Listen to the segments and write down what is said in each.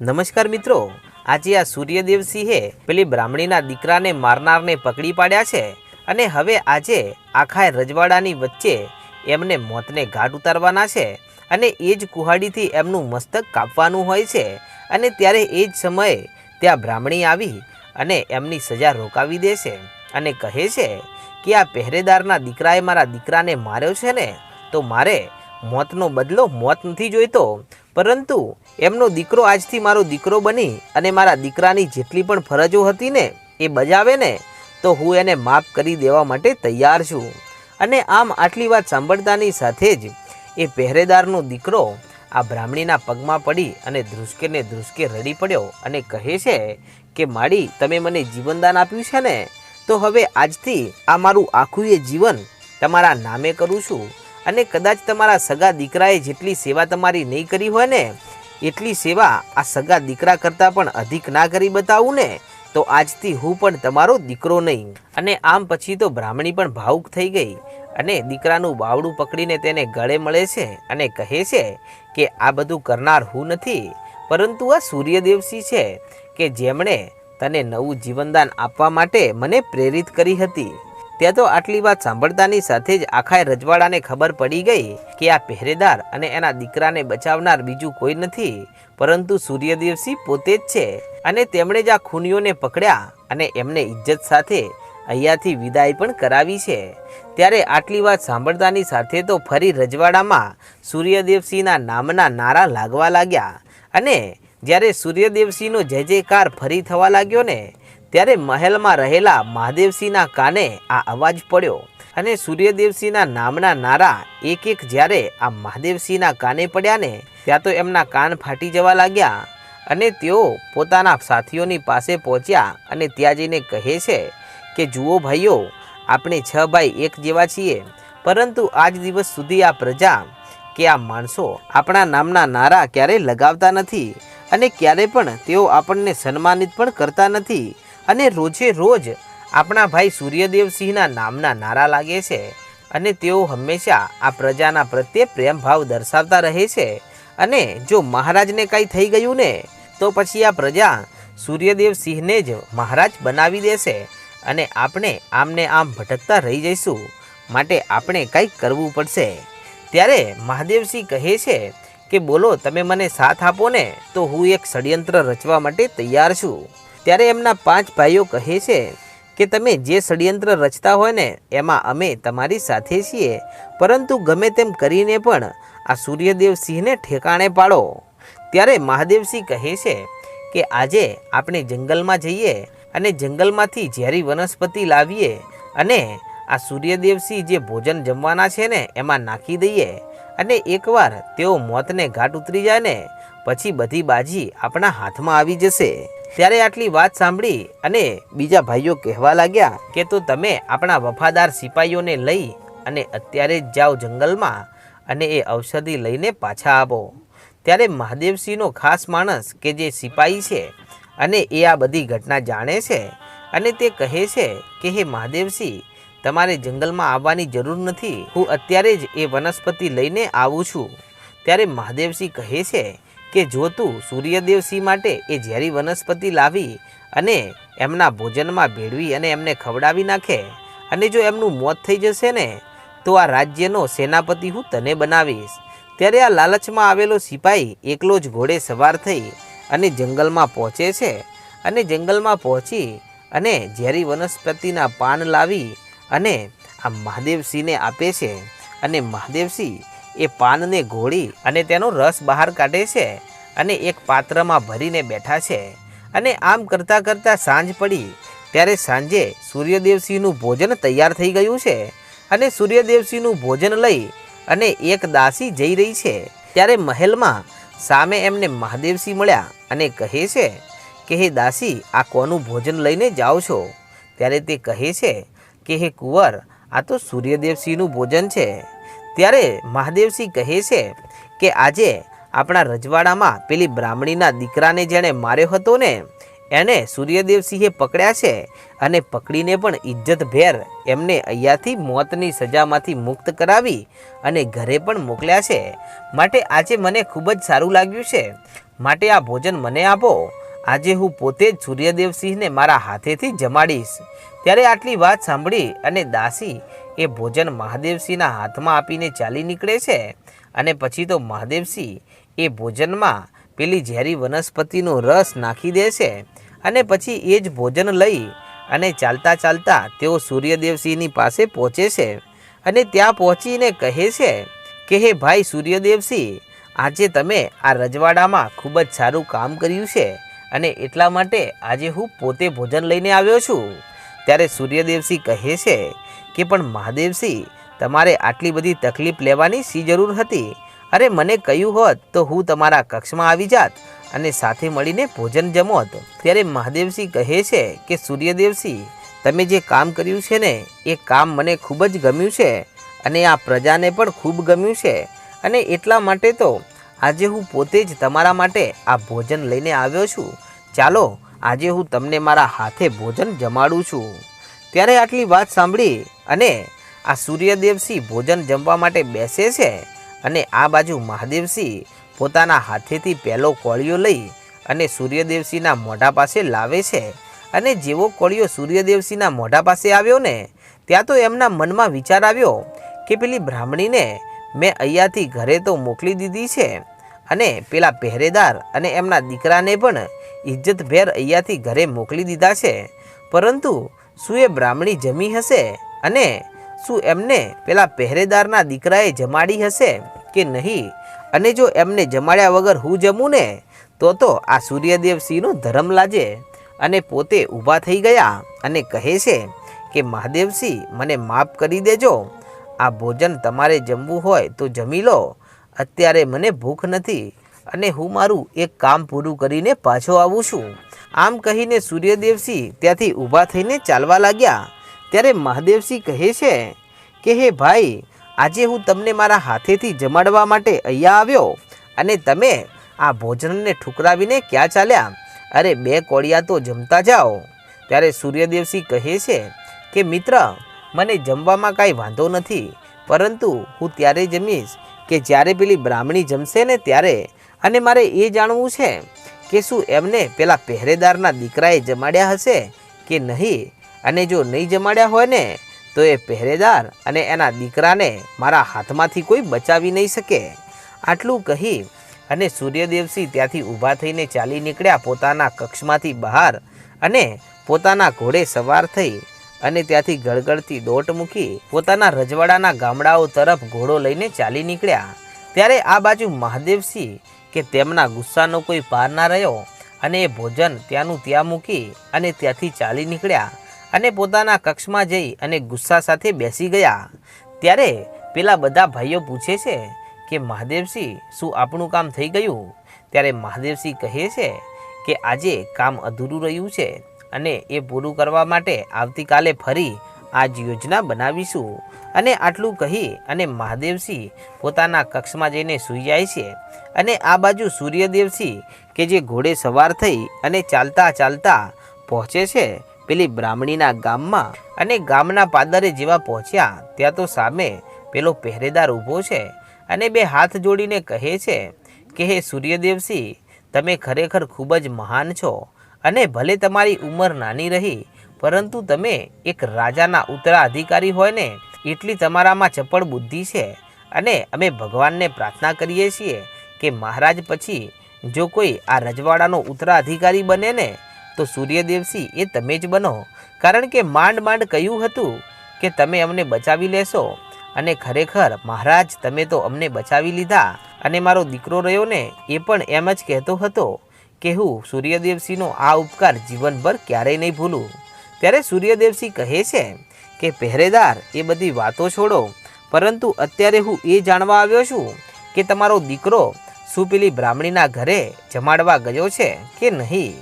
નમસ્કાર મિત્રો, આજે આ સૂર્યદેવસિંહે પેલી બ્રાહ્મણીના દીકરાને મારનારને પકડી પાડ્યા છે અને હવે આજે આખા રજવાડાની વચ્ચે એમને મોતને ઘાટ ઉતારવાના છે અને એ જ કુહાડીથી એમનું મસ્તક કાપવાનું હોય છે અને ત્યારે એ જ સમયે ત્યાં બ્રાહ્મણી આવી અને એમની સજા રોકાવી દે છે અને કહે છે કે આ પહેરેદારના દીકરાએ મારા દીકરાને માર્યો છે ને, તો મારે મોતનો બદલો મોત નથી જોઈતો, પરંતુ એમનો દીકરો આજથી મારો દીકરો બની અને મારા દીકરાની જેટલી પણ ફરજો હતી ને, એ બજાવે ને, તો હું એને માફ કરી દેવા માટે તૈયાર છું. અને આમ આટલી વાત સાંભળતાની સાથે જ એ પહેરેદારનો દીકરો આ બ્રાહ્મણીના પગમાં પડી અને ધ્રુસકે ને ધ્રુસકે રડી પડ્યો અને કહે છે કે, માડી, તમે મને જીવનદાન આપ્યું છે ને, તો હવે આજથી આ મારું આખું એ જીવન તમારા નામે કરું છું. અને કદાચ તમારા સગા દીકરાએ જેટલી સેવા તમારી નહીં કરી હોય ને એટલી સેવા આ સગા દીકરા કરતાં પણ અધિક ના કરી બતાવું ને, તો આજથી હું પણ તમારો દીકરો નહીં. અને આમ પછી તો બ્રાહ્મણી પણ ભાવુક થઈ ગઈ અને દીકરાનું બાવડું પકડીને તેને ગળે મળે છે અને કહે છે કે આ બધું કરનાર હું નથી, પરંતુ આ સૂર્યદેવસિંહ છે કે જેમણે તને નવું જીવનદાન આપવા માટે મને પ્રેરિત કરી હતી. ત્યાં તો આટલી વાત સાંભળતાની સાથે જ આખા રજવાડાને ખબર પડી ગઈ કે આ પહેરેદાર અને એના દીકરાને બચાવનાર બીજું કોઈ નથી, પરંતુ સૂર્યદેવસિંહ પોતે જ છે. અને તેમણે જ આ ખૂનીઓને પકડ્યા અને એમને ઇજ્જત સાથે અહીંયાથી વિદાય પણ કરાવી છે. ત્યારે આટલી વાત સાંભળતાની સાથે તો ફરી રજવાડામાં સૂર્યદેવસિંહના નામના નારા લાગવા લાગ્યા. અને જ્યારે સૂર્યદેવસિંહનો જય જયકાર ફરી થવા લાગ્યો ને ત્યારે મહેલમાં રહેલા મહાદેવસિંહના કાને આ અવાજ પડ્યો અને સૂર્યદેવસિંહના નામના નારા એક એક જ્યારે આ મહાદેવસિંહના કાને પડ્યા ને ત્યાં તો એમના કાન ફાટી જવા લાગ્યા અને તેઓ પોતાના સાથીઓની પાસે પહોંચ્યા અને ત્યાં જઈને કહે છે કે, જુઓ ભાઈઓ, આપણે છ ભાઈ એક જેવા છીએ, પરંતુ આજ દિવસ સુધી આ પ્રજા કે આ માણસો આપણા નામના નારા ક્યારેય લગાવતા નથી અને ક્યારે પણ તેઓ આપણને સન્માનિત પણ કરતા નથી અને રોજે રોજ આપણા ભાઈ સૂર્યદેવસિંહના નામના નારા લાગે છે અને તેઓ હંમેશા આ પ્રજાના પ્રત્યે પ્રેમભાવ દર્શાવતા રહે છે. અને જો મહારાજને કાંઈ થઈ ગયું ને, તો પછી આ પ્રજા સૂર્યદેવસિંહને જ મહારાજ બનાવી દેશે અને આપણે આમને આમ ભટકતા રહી જઈશું, માટે આપણે કંઈક કરવું પડશે. ત્યારે મહાદેવસિંહ કહે છે કે, બોલો, તમે મને સાથ આપો ને, તો હું એક ષડયંત્ર રચવા માટે તૈયાર છું. ત્યારે એમના પાંચ ભાઈઓ કહે છે કે તમે જે ષડયંત્ર રચતા હોય ને, એમાં અમે તમારી સાથે છીએ. પરંતુ ગમે તેમ કરીને પણ આ સૂર્યદેવસિંહને ઠેકાણે પાડો. ત્યારે મહાદેવસિંહ કહે છે કે આજે આપણે જંગલમાં જઈએ અને જંગલમાંથી ઝેરી વનસ્પતિ લાવીએ અને આ સૂર્યદેવસિંહ જે ભોજન જમવાના છે ને, એમાં નાખી દઈએ. અને એકવાર તેઓ મોતને ઘાટ ઉતરી જાય ને, પછી બધી બાજી આપણા હાથમાં આવી જશે. ત્યારે આટલી વાત સાંભળી અને બીજા ભાઈઓ કહેવા લાગ્યા કે તો તમે આપણા વફાદાર સિપાહીઓને લઈ અને અત્યારે જ જાઓ જંગલમાં અને એ ઔષધિ લઈને પાછા આવો. ત્યારે મહાદેવસિંહનો ખાસ માણસ કે જે સિપાહી છે અને એ આ બધી ઘટના જાણે છે અને તે કહે છે કે, હે મહાદેવસિંહ, તમારે જંગલમાં આવવાની જરૂર નથી. હું અત્યારે જ એ વનસ્પતિ લઈને આવું છું. ત્યારે મહાદેવસિંહ કહે છે કે જો તું સૂર્યદેવસિંહ માટે એ ઝેરી વનસ્પતિ લાવી અને એમના ભોજનમાં ભેળવી અને એમને ખવડાવી નાખે અને જો એમનું મોત થઈ જશે ને, તો આ રાજ્યનો સેનાપતિ હું તને બનાવીશ. ત્યારે આ લાલચમાં આવેલો સિપાહી એકલો જ ઘોડે સવાર થઈ અને જંગલમાં પહોંચે છે અને જંગલમાં પહોંચી અને ઝેરી વનસ્પતિના પાન લાવી અને આ મહાદેવસિંહને આપે છે અને મહાદેવસિંહ એ પાનને ઘોળી અને તેનો રસ બહાર કાઢે છે અને એક પાત્રમાં ભરીને બેઠા છે. અને આમ કરતાં કરતાં સાંજ પડી. ત્યારે સાંજે સૂર્યદેવસિંહનું ભોજન તૈયાર થઈ ગયું છે અને સૂર્યદેવસિંહનું ભોજન લઈ અને એક દાસી જઈ રહી છે. ત્યારે મહેલમાં સામે એમને મહાદેવસિંહ મળ્યા અને કહે છે કે, હે દાસી, આ કોનું ભોજન લઈને જાઓ છો? ત્યારે તે કહે છે કે, હે કુંવર, આ તો સૂર્યદેવસિંહનું ભોજન છે. ત્યારે મહાદેવસિંહ કહે છે કે આજે આપણા રજવાડામાં પેલી બ્રાહ્મણીના દીકરાને જેણે માર્યો હતો ને, એને સૂર્યદેવસિંહે પકડ્યા છે અને પકડીને પણ ઇજ્જતભેર એમને અહીંયાથી મોતની સજામાંથી મુક્ત કરાવી અને ઘરે પણ મોકલ્યા છે. માટે આજે મને ખૂબ જ સારું લાગ્યું છે. માટે આ ભોજન મને આપો. આજે હું પોતે જ સૂર્યદેવસિંહને મારા હાથેથી જમાડીશ. ત્યારે આટલી વાત સાંભળી અને દાસી એ ભોજન મહાદેવસિંહના હાથમાં આપીને ચાલી નીકળે છે અને પછી તો મહાદેવસિંહ એ ભોજનમાં પેલી ઝેરી વનસ્પતિનો રસ નાખી દે છે અને પછી એ જ ભોજન લઈ અને ચાલતા ચાલતા તેઓ સૂર્યદેવસિંહની પાસે પહોંચે છે અને ત્યાં પહોંચીને કહે છે કે, હે ભાઈ સૂર્યદેવસિંહ, આજે તમે આ રજવાડામાં ખૂબ જ સારું કામ કર્યું છે અને એટલા માટે આજે હું પોતે ભોજન લઈને આવ્યો છું. ત્યારે સૂર્યદેવસિંહ કહે છે કે, પણ મહાદેવસિંહ, તમારે આટલી બધી તકલીફ લેવાની શી જરૂર હતી? અરે, મને કહ્યું હોત તો હું તમારા કક્ષમાં આવી જાત અને સાથે મળીને ભોજન જમોત. ત્યારે મહાદેવસિંહ કહે છે કે, સૂર્યદેવસિંહ, તમે જે કામ કર્યું છે ને, એ કામ મને ખૂબ જ ગમ્યું છે અને આ પ્રજાને પણ ખૂબ ગમ્યું છે અને એટલા માટે તો આજે હું પોતે જ તમારા માટે આ ભોજન લઈને આવ્યો છું. ચાલો આજે હું તમને મારા હાથે ભોજન જમાડું છું. ત્યારે આટલી વાત સાંભળી અને આ સૂર્યદેવસિંહ ભોજન જમવા માટે બેસે છે અને આ બાજુ મહાદેવસિંહ પોતાના હાથેથી પહેલો કોળિયો લઈ અને સૂર્યદેવસિંહના મોઢા પાસે લાવે છે. અને જેવો કોળિયો સૂર્યદેવસિંહના મોઢા પાસે આવ્યો ને, ત્યાં તો એમના મનમાં વિચાર આવ્યો કે પેલી બ્રાહ્મણીને મેં અહીંયાથી ઘરે તો મોકલી દીધી છે. અને પેલા પહેરેદાર અને એમના દીકરાને પણ ઇજ્જતભેર અહીંયાથી ઘરે મોકલી દીધા છે. પરંતુ શું એ બ્રાહ્મણી જમી હશે? અને શું એમને પેલા પહેરેદારના દીકરાએ જમાડી હશે કે નહીં? અને જો એમને જમાડ્યા વગર હું જમું ને, તો તો આ સૂર્યદેવસિંહનો ધર્મ લાજે. અને પોતે ઊભા થઈ ગયા અને કહે છે કે મહાદેવસિંહ મને માફ કરી દેજો. આ ભોજન તમારે જમવું હોય તો જમી લો. અત્યારે મને ભૂખ નથી. અને હું મારું એક કામ પૂરું કરીને પાછો આવું છું. આમ કહીને સૂર્યદેવસિંહ ત્યાંથી ઊભા થઈને ચાલવા લાગ્યા. ત્યારે મહાદેવસિંહ કહે છે કે, હે ભાઈ, આજે હું તમને મારા હાથેથી જમાડવા માટે અહીંયા આવ્યો અને તમે આ ભોજનને ઠુકરાવીને ક્યાં ચાલ્યા? અરે, બે કોળિયા તો જમતા જાઓ. ત્યારે સૂર્યદેવસિંહ કહે છે કે, મિત્ર, મને જમવામાં કાંઈ વાંધો નથી, પરંતુ હું ત્યારે જમીશ કે જ્યારે પેલી બ્રાહ્મણી જમશે ને ત્યારે અને મારે એ જાણવું છે કે શું એમને પેલા પહેરેદારના દીકરાએ જમાડ્યા હશે કે નહીં? અને જો નહીં જમાડ્યા હોય ને, તો એ પહેરેદાર અને એના દીકરાને મારા હાથમાંથી કોઈ બચાવી નહીં શકે. આટલું કહી અને સૂર્યદેવસિંહ ત્યાંથી ઊભા થઈને ચાલી નીકળ્યા પોતાના કક્ષમાંથી બહાર અને પોતાના ઘોડે સવાર થઈ અને ત્યાંથી ગળગળતી દોટ મૂકી પોતાના રજવાડાના ગામડાઓ તરફ ઘોડો લઈને ચાલી નીકળ્યા. ત્યારે આ બાજુ મહાદેવસિંહ કે તેમના ગુસ્સાનો કોઈ પાર ના રહ્યો અને એ ભોજન ત્યાંનું ત્યાં મૂકી અને ત્યાંથી ચાલી નીકળ્યા અને પોતાના કક્ષમાં જઈ અને ગુસ્સા સાથે બેસી ગયા. ત્યારે પેલા બધા ભાઈઓ પૂછે છે કે, મહાદેવસિંહ, શું આપણું કામ થઈ ગયું? ત્યારે મહાદેવસિંહ કહે છે કે, આજે કામ અધૂરું રહ્યું છે અને એ પૂરું કરવા માટે આવતીકાલે ફરી આ જ યોજના બનાવીશું. અને આટલું કહી અને મહાદેવસિંહ પોતાના કક્ષમાં જઈને સૂઈ જાય છે. અને આ બાજુ સૂર્યદેવસિંહ, કે જે ઘોડે સવાર થઈ અને ચાલતા ચાલતા પહોંચે છે, પેલી બ્રાહ્મણીના ગામમાં અને ગામના પાદરે જેવા પહોંચ્યા, ત્યાં તો સામે પેલો પહેરેદાર ઊભો છે અને બે હાથ જોડીને કહે છે કે, હે સૂર્યદેવસિંહ, તમે ખરેખર ખૂબ જ મહાન છો અને ભલે તમારી ઉંમર નાની રહી પરંતુ તમે એક રાજાના ઉત્તરાધિકારી હોય ને, એટલી તમારામાં ચપળ બુદ્ધિ છે. અને અમે ભગવાનને પ્રાર્થના કરીએ છીએ કે મહારાજ પછી જો કોઈ આ રજવાડાનો ઉત્તરાધિકારી બને ને, તો સૂર્યદેવસિંહ એ તમે જ બનો. કારણ કે માંડ માંડ કહ્યું હતું કે તમે અમને બચાવી લેશો. અને ખરેખર મહારાજ તમે તો અમને બચાવી લીધા. અને મારો દીકરો રહ્યો ને, એ પણ એમ જ કહેતો હતો કે હું સૂર્યદેવસિંહનો આ ઉપકાર જીવનભર ક્યારેય નહીં ભૂલું. ત્યારે સૂર્યદેવસિંહ કહે છે કે, પહેરેદાર, એ બધી વાતો છોડો. પરંતુ અત્યારે હું એ જાણવા આવ્યો છું કે તમારો દીકરો શું પેલી બ્રાહ્મણીના ઘરે જમાડવા ગયો છે કે નહીં?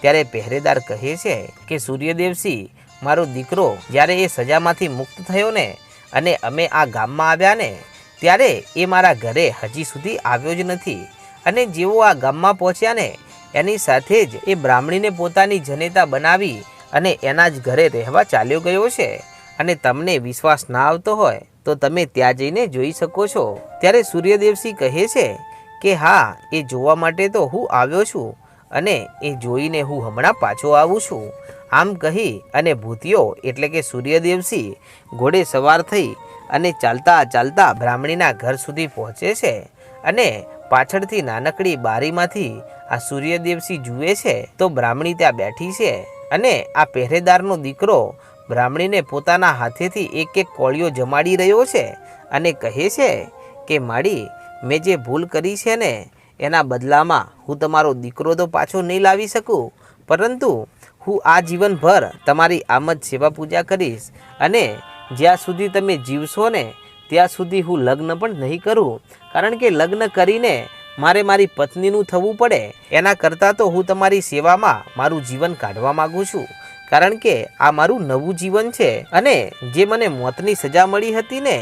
ત્યારે પહેરેદાર કહે છે કે, સૂર્યદેવસિંહ, મારો દીકરો જ્યારે એ સજામાંથી મુક્ત થયો ને અને અમે આ ગામમાં આવ્યા ને, ત્યારે એ મારા ઘરે હજી સુધી આવ્યો જ નથી. અને જેવો આ ગામમાં પહોંચ્યા ને, એની સાથે જ એ બ્રાહ્મણીને પોતાની જનેતા બનાવી અને એના જ ઘરે રહેવા ચાલ્યો ગયો છે. અને તમને વિશ્વાસ ના આવતો હોય તો તમે ત્યાં જઈને જોઈ શકો છો. ત્યારે સૂર્યદેવસિંહ કહે છે કે, હા, એ જોવા માટે તો હું આવ્યો છું અને એ જોઈને હું હમણાં પાછો આવું છું. આમ કહી અને ભૂતિયો એટલે કે સૂર્યદેવસિંહ ઘોડે સવાર થઈ અને ચાલતા ચાલતા બ્રાહ્મણીના ઘર સુધી પહોંચે છે. અને પાછળથી નાનકડી બારીમાંથી આ સૂર્યદેવસિંહ જુએ છે તો બ્રાહ્મણી ત્યાં બેઠી છે. અને આ પહેરેદારનો દીકરો બ્રાહ્મણીને પોતાના હાથેથી એક એક કોળીઓ જમાડી રહ્યો છે અને કહે છે કે, માડી, મેં જે ભૂલ કરી છે ને, એના બદલામાં હું તમારો દીકરો તો પાછો નહીં લાવી શકું. પરંતુ હું આ જીવનભર તમારી આમ જ સેવા પૂજા કરીશ અને જ્યાં સુધી તમે જીવશો ને, ત્યાં સુધી હું લગ્ન પણ નહીં કરું. કારણ કે લગ્ન કરીને મારે મારી પત્નીનું થવું પડે, એના કરતાં તો હું તમારી સેવામાં મારું જીવન કાઢવા માગું છું. કારણ કે આ મારું નવું જીવન છે અને જે મને મોતની સજા મળી હતી ને,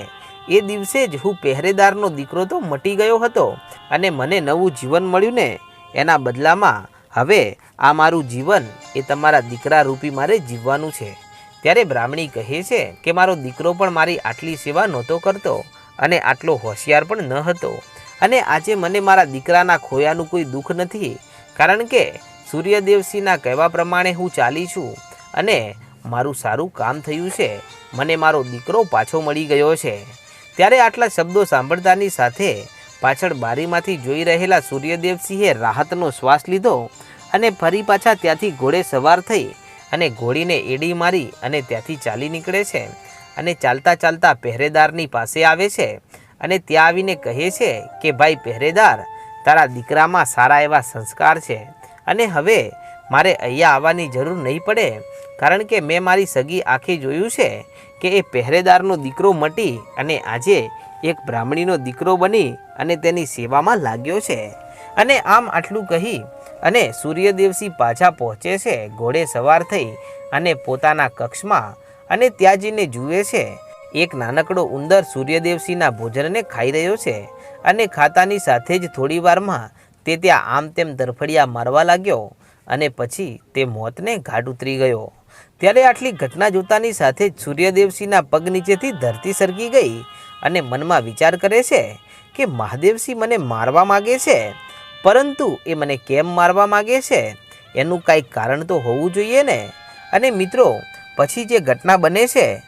એ દિવસે જ હું પહેરેદારનો દીકરો તો મટી ગયો હતો અને મને નવું જીવન મળ્યું ને, એના બદલામાં હવે આ મારું જીવન એ તમારા દીકરા રૂપી મારે જીવવાનું છે. ત્યારે બ્રાહ્મણી કહે છે કે મારો દીકરો પણ મારી આટલી સેવા નહોતો કરતો અને આટલો હોશિયાર પણ ન હતો. અને આજે મને મારા દીકરાના ખોયાનું કોઈ દુઃખ નથી, કારણ કે સૂર્યદેવસિંહના કહેવા પ્રમાણે હું ચાલી છું અને મારું સારું કામ થયું છે. મને મારો દીકરો પાછો મળી ગયો છે. ત્યારે આટલા શબ્દો સાંભળતાની સાથે પાછળ બારીમાંથી જોઈ રહેલા સૂર્યદેવસિંહે રાહતનો શ્વાસ લીધો અને ફરી પાછા ત્યાંથી ઘોડે સવાર થઈ અને ઘોડીને એડી મારી અને ત્યાંથી ચાલી નીકળે છે અને ચાલતા ચાલતા પહેરેદારની પાસે આવે છે. અને ત્યાં આવીને કહે છે કે, ભાઈ પહેરેદાર, તારા દીકરામાં સારા એવા સંસ્કાર છે અને હવે મારે અહીંયા આવવાની જરૂર નહીં પડે, કારણ કે મેં મારી સગી આંખે જોયું છે કે એ પહેરેદારનો દીકરો મટી અને આજે એક બ્રાહ્મણીનો દીકરો બની અને તેની સેવામાં લાગ્યો છે. અને આમ આટલું કહી અને સૂર્યદેવસિંહ પાછા પહોંચે છે, ઘોડે સવાર થઈ અને પોતાના કક્ષમાં અને ત્યાં જઈને જુએ છે એક નાનકડો ઉંદર સૂર્યદેવસિંહના ભોજનને ખાઈ રહ્યો છે અને ખાતાની સાથે જ થોડી વારમાં તે ત્યાં આમ તેમ દરફડિયા મારવા લાગ્યો અને પછી તે મોતને ઘાટ ઉતરી ગયો. ત્યારે આટલી ઘટના જોતાની સાથે જ સૂર્યદેવસિંહના પગ નીચેથી ધરતી સરકી ગઈ અને મનમાં વિચાર કરે છે કે મહાદેવસિંહ મને મારવા માગે છે, પરંતુ એ મને કેમ મારવા માગે છે? એનું કાંઈક કારણ તો હોવું જોઈએ ને? અને મિત્રો, પછી જે ઘટના બને છે